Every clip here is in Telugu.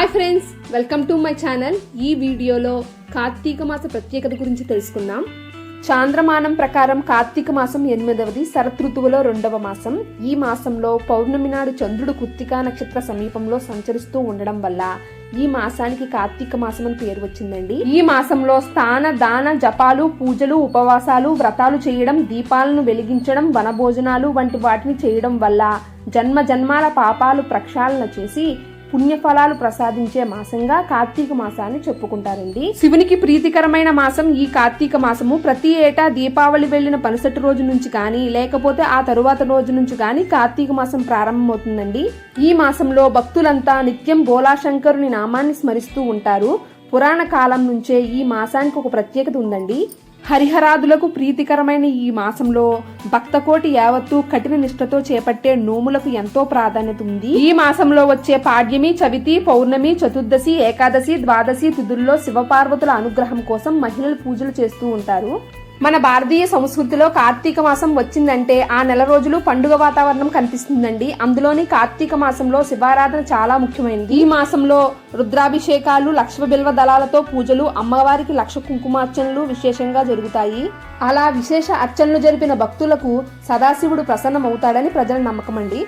Hi friends welcome to my channel. ఈ వీడియోలో కార్తీక మాస ప్రత్యేకత గురించి తెలుసుకుందాం. చాంద్రమానం ప్రకారం కార్తీక మాసం ఎనిమిదవది శరతృతువులో రెండవ మాసం. ఈ మాసంలో పౌర్ణమి నాడు చంద్రుడు కుత్తికా నక్షత్ర సమీపంలో సంచరిస్తూ ఉండడం వల్ల ఈ మాసానికి కార్తీక మాసం అని పేరు వచ్చిందండి. ఈ మాసంలో స్థాన దాన జపాలు పూజలు ఉపవాసాలు వ్రతాలు చేయడం దీపాలను వెలిగించడం వనభోజనాలు వంటి వాటిని చేయడం వల్ల జన్మ జన్మాల పాపాలు ప్రక్షాళన చేసి పుణ్యఫలాలు ప్రసాదించే మాసంగా కార్తీక మాసాన్ని చెప్పుకుంటారండి. శివునికి ప్రీతికరమైన మాసం ఈ కార్తీక మాసము. ప్రతి ఏటా దీపావళి వెళ్ళిన పనిసటి రోజు నుంచి కానీ లేకపోతే ఆ తరువాత రోజు నుంచి కానీ కార్తీక మాసం ప్రారంభమవుతుందండి. ఈ మాసంలో భక్తులంతా నిత్యం భోలాశంకరుని నామాన్ని స్మరిస్తూ ఉంటారు. పురాణ కాలం నుంచే ఈ మాసానికి ఒక ప్రత్యేకత ఉందండి. హరిహరాదులకు ప్రీతికరమైన ఈ మాసంలో భక్తకోటి యావత్తు కఠిన నిష్ఠతో చేపట్టే నోములకు ఎంతో ప్రాధాన్యత ఉంది. ఈ మాసంలో వచ్చే పాడ్యమి చవితి పౌర్ణమి చతుర్దశి ఏకాదశి ద్వాదశి తిథుల్లో శివపార్వతుల అనుగ్రహం కోసం మహిళలు పూజలు చేస్తూ ఉంటారు. మన భారతీయ సంస్కృతిలో కార్తీక మాసం వచ్చిందంటే ఆ నెల రోజులు పండుగ వాతావరణం కనిపిస్తుందండి. అందులోని కార్తీక మాసంలో శివారాధన చాలా ముఖ్యమైనది. ఈ మాసంలో రుద్రాభిషేకాలు లక్ష్మ బిల్వ దళాలతో పూజలు అమ్మవారికి లక్ష కుంకుమార్చనలు విశేషంగా జరుగుతాయి. అలా విశేష అర్చనలు జరిపిన భక్తులకు సదాశివుడు ప్రసన్నమవుతాడని ప్రజల నమ్మకమండి.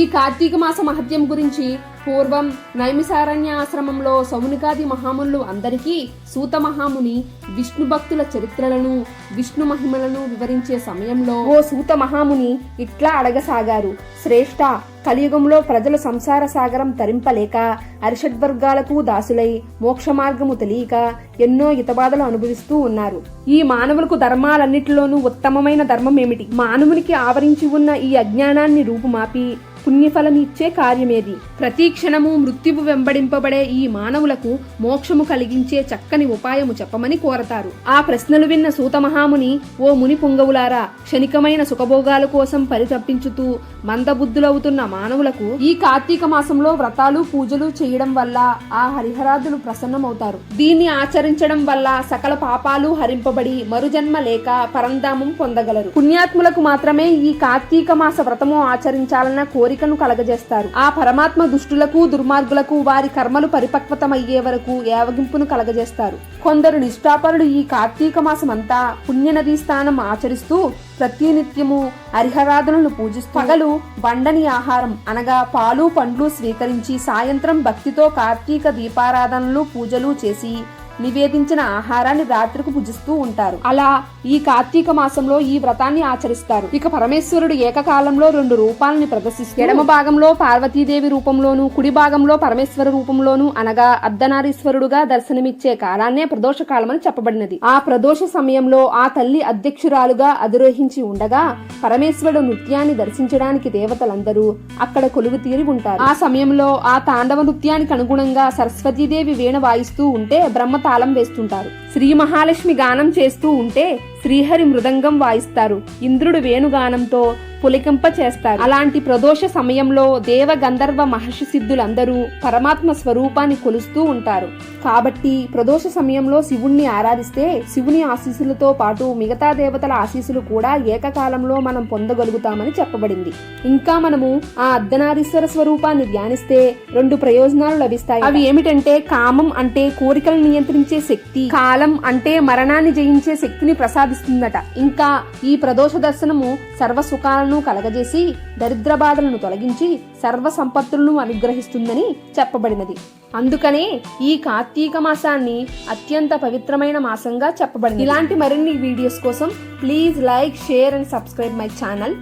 ఈ కార్తీక మాస మహత్యం గురించి పూర్వం నైమిసారణ్య ఆశ్రమంలో సౌనికాది మహాములు అందరికీ సూత మహాముని విష్ణు భక్తుల చరిత్రలను విష్ణు మహిమలను వివరించే సమయంలో ఓ సూత మహాముని ఇట్లా అడగసాగారు. శ్రేష్ఠ కలియుగంలో ప్రజలు సంసార సాగరం తరింపలేక అరిషడ్వర్గాలకు దాసులై మోక్ష మార్గము తెలియక ఎన్నో హితబాధలు అనుభవిస్తూ ఉన్నారు. ఈ మానవులకు ధర్మాలన్నిటిలోనూ ఉత్తమమైన ధర్మం ఏమిటి? మానవునికి ఆవరించి ఉన్న ఈ అజ్ఞానాన్ని రూపుమాపి పుణ్యఫలం ఇచ్చే కార్యమేది. ప్రతి క్షణము మృత్యువు వెంబడింపబడే ఈ మానవులకు మోక్షము కలిగించే చక్కని ఉపాయము చెప్పమని కోరతారు. ఆ ప్రశ్నలు విన్న సూత మహాముని ఓ ముని పుంగవులారా క్షణికమైన సుఖభోగాల కోసం పరితప్పించుతూ మందబుద్ధులవుతున్న మానవులకు ఈ కార్తీక మాసంలో వ్రతాలు పూజలు చేయడం వల్ల ఆ హరిహరాదులు ప్రసన్నమవుతారు. దీన్ని ఆచరించడం వల్ల సకల పాపాలు హరింపబడి మరుజన్మ లేక పరంధామం పొందగలరు. పుణ్యాత్ములకు మాత్రమే ఈ కార్తీక మాస వ్రతము ఆచరించాలన్న కోరికను కలగజేస్తారు. ఆ పరమాత్మ దుష్టులకు దుర్మార్గులకు వారి కర్మలు పరిపక్వతమయ్యే వరకు ఏవగింపును కలగజేస్తారు. కొందరు నిష్ఠాపరులు ఈ కార్తీక మాసమంతా పుణ్యనదీ స్థానం ఆచరిస్తూ ప్రతినిత్యము హరిహరాధనను పూజిస్తూ పగలు బండని ఆహారం అనగా పాలు పండ్లు స్వీకరించి సాయంత్రం భక్తితో కార్తీక దీపారాధనలు పూజలు చేసి నివేదించిన ఆహారాన్ని రాత్రికి భుజిస్తూ ఉంటారు. అలా ఈ కార్తీక మాసంలో ఈ వ్రతాన్ని ఆచరిస్తారు. ఇక పరమేశ్వరుడు ఏకకాలంలో రెండు రూపాలని ప్రదర్శిస్తూ ఎడమ భాగంలో పార్వతీదేవి రూపంలోను కుడి భాగంలో పరమేశ్వర రూపంలోను అనగా అర్ధనారీశ్వరుడుగా దర్శనమిచ్చే కాలాన్నే ప్రదోష కాలమని చెప్పబడినది. ఆ ప్రదోష సమయంలో ఆ తల్లి అధ్యక్షురాలుగా అధిరోహించి ఉండగా పరమేశ్వరుడు నృత్యాన్ని దర్శించడానికి దేవతలందరూ అక్కడ కొలువు తీరి ఉంటారు. ఆ సమయంలో ఆ తాండవ నృత్యానికి అనుగుణంగా సరస్వతీదేవి వీణ వాయిస్తూ ఉంటే బ్రహ్మ తాళం వేస్తుంటారు. శ్రీ మహాలక్ష్మి గానం చేస్తూ ఉంటే శ్రీహరి మృదంగం వాయిస్తారు. ఇంద్రుడు వేణుగానంతో పులికింప చేస్తారు. అలాంటి ప్రదోష సమయంలో దేవ గంధర్వ మహర్షి సిద్ధులందరూ పరమాత్మ స్వరూపాన్ని కొలుస్తూ ఉంటారు. కాబట్టి ప్రదోష సమయంలో శివుణ్ణి ఆరాధిస్తే శివుని ఆశీస్సులతో పాటు మిగతా దేవతల ఆశీస్సులు కూడా ఏకకాలంలో మనం పొందగలుగుతామని చెప్పబడింది. ఇంకా మనము ఆ అర్ధనారీశ్వర స్వరూపాన్ని ధ్యానిస్తే రెండు ప్రయోజనాలు లభిస్తాయి. అవి ఏమిటంటే కామం అంటే కోరికలను నియంత్రించే శక్తి కాలం అంటే మరణాన్ని జయించే శక్తిని ప్రసాదిస్తుందట ఇంకా ఈ ప్రదోష దర్శనము సర్వ సుఖాలను కలగజేసి దరిద్ర బాధలను తొలగించి సర్వ సంపత్తులను అనుగ్రహిస్తుందని చెప్పబడినది. అందుకనే ఈ కార్తీక మాసాన్ని అత్యంత పవిత్రమైన మాసంగా చెప్పబడింది ఇలాంటి మరిన్ని వీడియోస్ కోసం please like share and subscribe my channel.